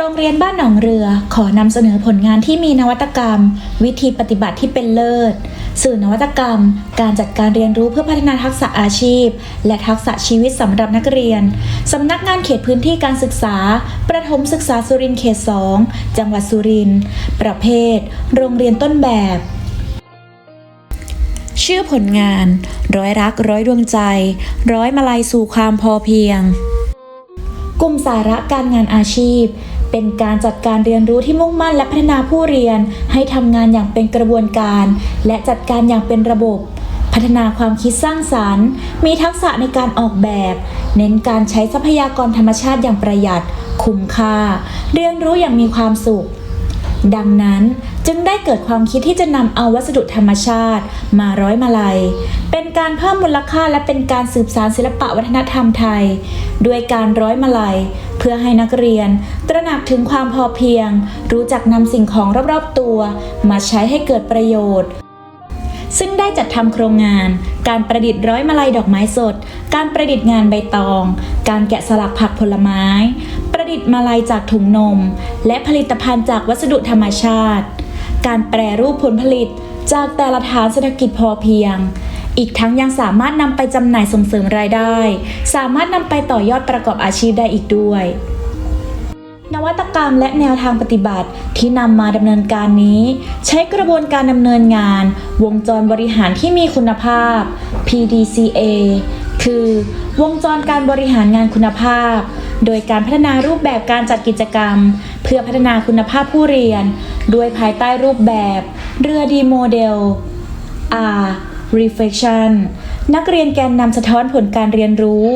โรงเรียนบ้านหนองเรือขอนำเสนอผลงานที่มีนวัตกรรม วิธีปฏิบัติที่เป็นเลิศ สื่อนวัตกรรม การจัดการเรียนรู้เพื่อพัฒนาทักษะอาชีพ และทักษะชีวิตสำหรับนักเรียนสำนักงานเขตพื้นที่การศึกษา ประถมศึกษาสุรินทร์เขต 2 จังหวัดสุรินทร์ประเภท โรงเรียนต้นแบบ ชื่อผลงาน ร้อยรักร้อยดวงใจ ร้อยมาลัยสู่ความพอเพียงกลุ่มสาระการงานอาชีพ เป็นการจัดการเรียนรู้ที่มุ่งมั่นและพัฒนาผู้เรียน ให้ทำงานอย่างเป็นกระบวนการ และจัดการอย่างเป็นระบบ พัฒนาความคิดสร้างสารรค์ มีทักษะในการออกแบบ เน้นการใช้ทรัพยากรธรรมชาติอย่างประหยัด คุ้มค่า เรียนรู้อย่างมีความสุขดังนั้น จึงได้เกิดความคิดที่จะนำเอาวัสดุธรรมชาติ มาร้อยมาลัย เป็นการเพิ่มมูลค่าและเป็นการสืบสานศิลปะวัฒนธรรมไทย ด้วยการร้อยมาลัย เพื่อให้นักเรียน ตระหนักถึงความพอเพียง รู้จักนำสิ่งของรอบๆตัว มาใช้ให้เกิดประโยชน์ซึ่งได้จัดทำโครงงาน การประดิษฐ์ร้อยมาลัยดอกไม้สด การประดิษฐ์งานใบตอง การแกะสลักผักผลไม้ ประดิษฐ์มาลัยจากถุงนม และผลิตภัณฑ์จากวัสดุธรรมชาติ การแปรรูปผลผลิต จากแต่ละฐานเศรษฐกิจพอเพียง อีกทั้งยังสามารถนำไปจำหน่ายส่งเสริมรายได้ สามารถนำไปต่อยอดประกอบอาชีพได้อีกด้วย นวัตกรรมและแนวทางปฏิบัติที่นำมาดำเนินการนี้ ใช้กระบวนการดำเนินงาน วงจรบริหารที่มีคุณภาพ PDCA คือวงจรการบริหารงานคุณภาพ โดยการพัฒนารูปแบบการจัดกิจกรรม พื่อพัฒนาคุณภาพผู้เรียน ด้วยภายใต้รูปแบบ เรือดีโมเดล R reflection นักเรียนแกนนำสะท้อนผลการเรียนรู้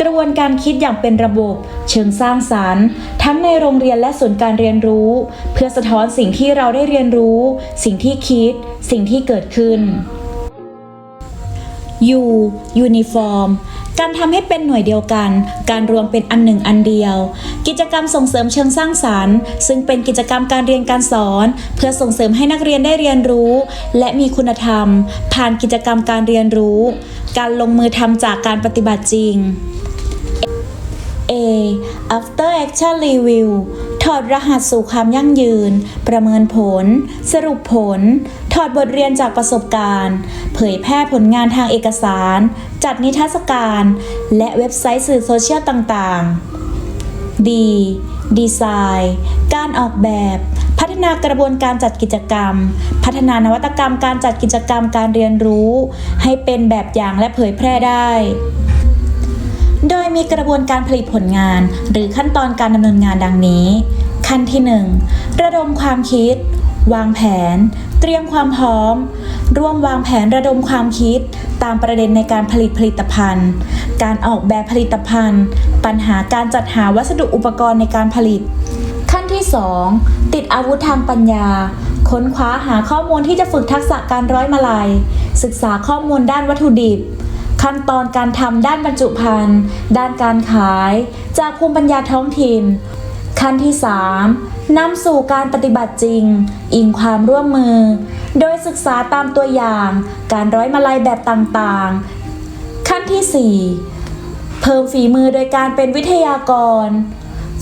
กระบวนการคิดอย่างเป็นระบบ เชิงสร้างสารรค์ ทั้งในโรงเรียนและศูนย์การเรียนรู้ เพื่อสะท้อนสิ่งที่เราได้เรียนรู้ สิ่งที่คิด สิ่งที่เกิดขึ้น U Uniform การทำให้เป็นหน่วยเดียวกัน การรวมเป็นอันหนึ่งอันเดียว กิจกรรมส่งเสริมเชิงสร้างสารรค์ ซึ่งเป็นกิจกรรมการเรียนการสอน เพื่อส่งเสริมให้นักเรียนได้เรียนรู้ และมีคุณธรรม ผ่านกิจกรรมการเรียนรู้ การลงมือทำจากการปฏิบัติจริง A after action review อดรหัสสู่ความยั่งยืน ประเมินผล สรุปผล ถอดบทเรียนจากประสบการณ์ เผยแพร่ผลงานทางเอกสาร จัดนิทรรศการ และเว็บไซต์สื่อโซเชียลต่างๆ D Design การออกแบบ พัฒนากระบวนการจัดกิจกรรม พัฒนานวัตกรรมการจัดกิจกรรมการเรียนรู้ ให้เป็นแบบอย่างและเผยแพร่ได้ โดยมีกระบวนการผลิตผลงาน หรือขั้นตอนการดำเนินงานดังนี้ ขั้นที่ 1 ระดมความคิด วางแผน เตรียมความพร้อม ร่วมวางแผนระดมความคิด ตามประเด็นในการผลิตผลิตภัณฑ์ การออกแบบผลิตภัณฑ์ ปัญหาการจัดหาวัสดุอุปกรณ์ในการผลิต ขั้นที่ 2 ติดอาวุธทางปัญญา ค้นคว้าหาข้อมูลที่จะฝึกทักษะการร้อยมาลัย ศึกษาข้อมูลด้านวัตถุดิบขั้นตอนการทำด้านบรรจุภัณฑ์ ด้านการขาย จากภูมิปัญญาท้องถิ่น ขั้นที่ 3 นำสู่การปฏิบัติจริง อิงความร่วมมือ โดยศึกษาตามตัวอย่าง การร้อยมาลัยแบบต่างๆ ขั้นที่ 4 เพิ่มฝีมือโดยการเป็นวิทยากร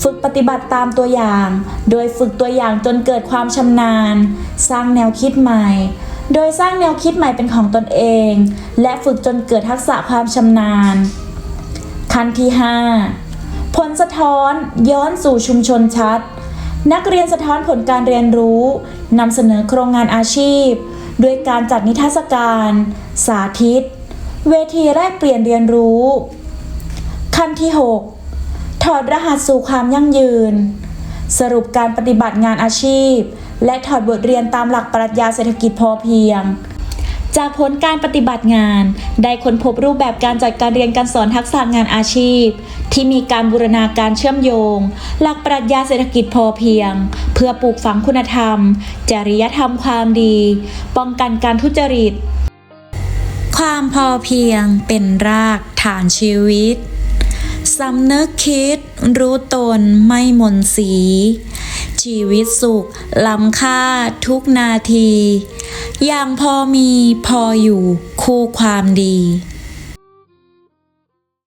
ฝึกปฏิบัติตามตัวอย่าง โดยฝึกตัวอย่างจนเกิดความชำนาญ สร้างแนวคิดใหม่ โดยสร้างแนวคิดใหม่เป็นของตนเอง และฝึกจนเกิดทักษะความชำนาญ ขั้นที่ 5 ผลสะท้อนย้อนสู่ชุมชนชัด นักเรียนสะท้อนผลการเรียนรู้นำเสนอโครงงานอาชีพ ด้วยการจัดนิทรรศการ สาธิต เวทีแลกเปลี่ยนเรียนรู้ ขั้นที่ 6 ถอดรหัสสู่ความยั่งยืน สรุปการปฏิบัติงานอาชีพ และถอดบทเรียนตามหลักปรัชญาเศรษฐกิจพอเพียง จากผลการปฏิบัติงาน ได้ค้นพบรูปแบบการจัดการเรียนการสอนทักษะงานอาชีพ ที่มีการบูรณาการเชื่อมโยง หลักปรัชญาเศรษฐกิจพอเพียง เพื่อปลูกฝังคุณธรรม จริยธรรมความดี ป้องกันการทุจริต ความพอเพียงเป็นรากฐานชีวิตสำนึกคิด รู้ตนไม่หม่นสี ชีวิตสุขล้ำค่าทุกนาที อย่างพอมีพออยู่คู่ความดี